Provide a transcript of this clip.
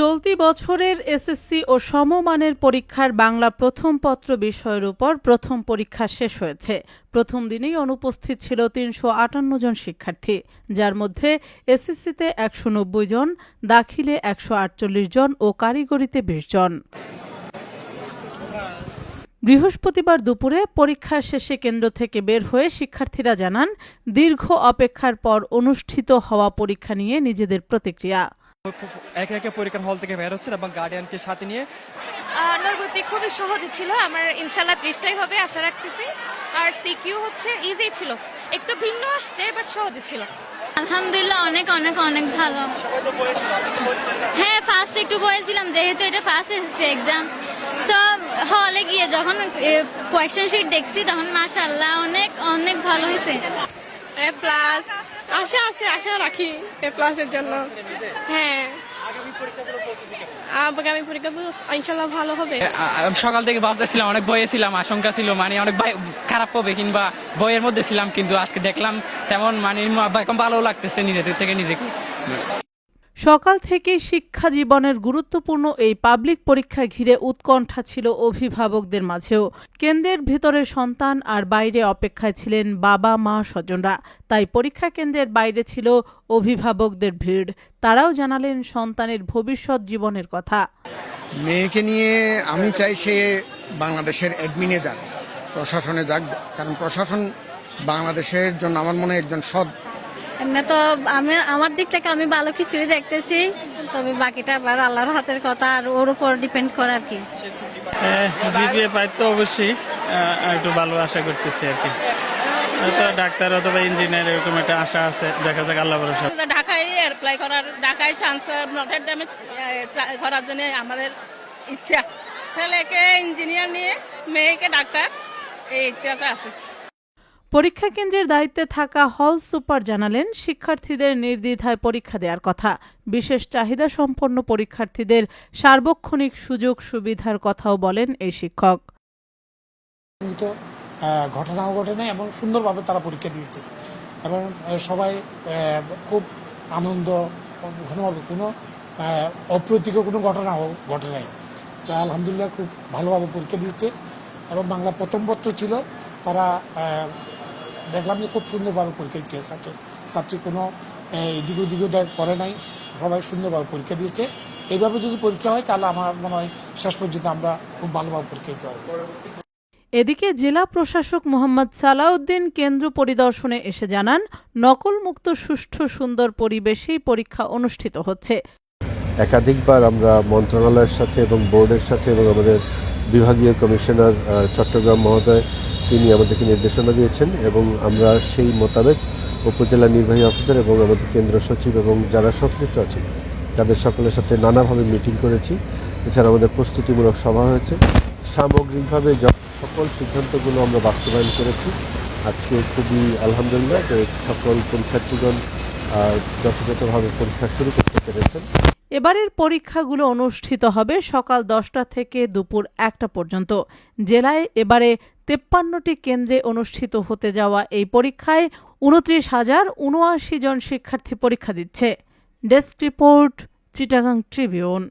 চলতি বছরের এসএসসি ও সমমানের পরীক্ষার বাংলা প্রথম পত্র বিষয়ের উপর প্রথম পরীক্ষা শেষ হয়েছে। প্রথম দিনেই অনুপস্থিত ছিল তিনশো আটান্ন জন শিক্ষার্থী, যার মধ্যে এসএসসিতে একশো নব্বই জন, দাখিলে একশো আটচল্লিশ জন ও কারিগরিতে বিশ জন। বৃহস্পতিবার দুপুরে পরীক্ষা শেষে কেন্দ্র থেকে বের হয়ে শিক্ষার্থীরা জানান, দীর্ঘ অপেক্ষার পর অনুষ্ঠিত হওয়া পরীক্ষা নিয়ে নিজেদের প্রতিক্রিয়া। একে একে পরীক্ষার হল থেকে বের হচ্ছেন এবং গার্ডিয়ানকে সাথে নিয়ে নৈগতিক খুবই সহজে ছিল। আমার ইনশাল্লাহ ত্রিশটাই হবে আশা রাখতেছি। আর সিকিউ হচ্ছে ইজি ছিল। একটু ভিন্ন আসছে বাট সহজে ছিল। আলহামদুলিল্লাহ অনেক অনেক অনেক ভালো। হ্যাঁ ফার্স্ট একটু বলেছিলাম যেহেতু এটা ফার্স্ট এসেছে এক্সাম সো হলে গিয়ে যখন কোয়েশ্চেন শিট দেখছি তখন মাশাল্লাহ অনেক অনেক ভালো হয়েছে। প্লাস আশা আছে আশা রাখি এ প্লাসের জন্য। হ্যাঁ। আগামী পরীক্ষা ইনশাল্লাহ ভালো হবে। সকাল থেকে ভাবতেছিলাম অনেক ভয়ে ছিলাম আশঙ্কা ছিল মানে অনেক খারাপ হবে কিংবা বইয়ের মধ্যে ছিলাম কিন্তু আজকে দেখলাম তেমন মানে ভালো লাগতেছে নিজেদের থেকে নিজেকে। সকাল থেকেই শিক্ষা জীবনের গুরুত্বপূর্ণ এই পাবলিক পরীক্ষা ঘিরে উৎকণ্ঠা ছিল অভিভাবকদের মাঝেও। কেন্দ্রের ভেতরে সন্তান আর বাইরে অপেক্ষায় ছিলেন বাবা, মা, স্বজনরা। তাই পরীক্ষা কেন্দ্রের বাইরে ছিল অভিভাবকদের ভিড়। তারাও জানালেন সন্তানের ভবিষ্যৎ জীবনের কথা। মেয়েকে নিয়ে আমি চাই সে বাংলাদেশের অ্যাডমিনে যাক, প্রশাসনে যাক। কারণ প্রশাসন বাংলাদেশের জন্য আমার মনে হয় একজন সৎ এমনি তো আমি আমার দিক থেকে আমি ভালো কিছুই দেখতেছি তবে বাকিটা আবার আল্লাহর হাতের কথা আর ওর উপর ডিপেন্ড করে আর কি। জিপিএ পাই তো অবশ্যই একটু ভালো আশা করতেছি আর কি। হয়তো ডাক্তার অথবা ইঞ্জিনিয়ার এরকম একটা আশা আছে দেখা যাক আল্লাহ ভরসা। ঢাকায় অ্যাপ্লাই করার ঢাকায় চান্স নটের ড্যামে করার জন্য আমাদের ইচ্ছা। ছেলেকে ইঞ্জিনিয়ার নিয়ে মেয়েকে ডাক্তার এই ইচ্ছাটা আছে। পরীক্ষা কেন্দ্রের দায়িত্বে থাকা হল সুপার জানালেন শিক্ষার্থীদের নির্দ্বিধায় পরীক্ষা দেওয়ার কথা। বিশেষ চাহিদা সম্পন্ন পরীক্ষার্থীদের সার্বক্ষণিক সুযোগ সুবিধার কথাও বলেন এই শিক্ষক। ঘটনাও ঘটে নাই এবং সুন্দরভাবে তারা পরীক্ষা দিয়েছে। এবং সবাই খুব আনন্দ, ঘনভাবে কোনো অপ্রীতিকর কোনো ঘটনা ঘটে নাই। তো আলহামদুলিল্লাহ খুব ভালোভাবে পরীক্ষা দিয়েছে। এবং বাংলা প্রথম পত্র ছিল, তারা দেখলাম যে খুব সুন্দরভাবে পরীক্ষা দিচ্ছে। ছাত্র ছাত্রী কোনো এদিক ওদিক করে নাই। সবাই সুন্দরভাবে পরীক্ষা দিয়েছে। এইভাবে যদি পরীক্ষা হয় তাহলে আমার মনে হয় শেষ পর্যন্ত আমরা খুব ভালোভাবে পরীক্ষা দিতে পারব। এদিকে জেলা প্রশাসক মোহাম্মদ সালাউদ্দিন কেন্দ্র পরিদর্শনে এসে জানান নকলমুক্ত সুষ্ঠু সুন্দর পরিবেশেই পরীক্ষা অনুষ্ঠিত হচ্ছে। একাধিকবার আমরা মন্ত্রণালয়ের সাথে এবং বোর্ডের সাথে এবং আমাদের বিভাগীয় কমিশনার আহ, চট্টগ্রাম মহোদয় তিনি আমাদেরকে নির্দেশনা দিয়েছেন এবং আমরা সেই মোতাবেক উপজেলা নির্বাহী অফিসার এবং আমাদের কেন্দ্র সচিব এবং যারা সংশ্লিষ্ট আছেন, তাদের সকলের সাথে নানাভাবে মিটিং করেছি। এছাড়া আমাদের প্রস্তুতিমূলক সভা হয়েছে। সামগ্রিকভাবে সকল সিদ্ধান্তগুলো আমরা বাস্তবায়ন করেছি, আজকে খুবই আলহামদুলিল্লাহ যে সকল পরীক্ষার্থীগণ যথাযথভাবে পরীক্ষা শুরু করতে পেরেছেন। এবারের পরীক্ষাগুলো অনুষ্ঠিত হবে সকাল দশটা থেকে দুপুর একটা পর্যন্ত। জেলায় এবারে তেপ্পান্নটি কেন্দ্রে অনুষ্ঠিত হতে যাওয়া এই পরীক্ষায় উনত্রিশ হাজার উনআশি জন শিক্ষার্থী পরীক্ষা দিচ্ছে। Desk report, Chittagong Tribune.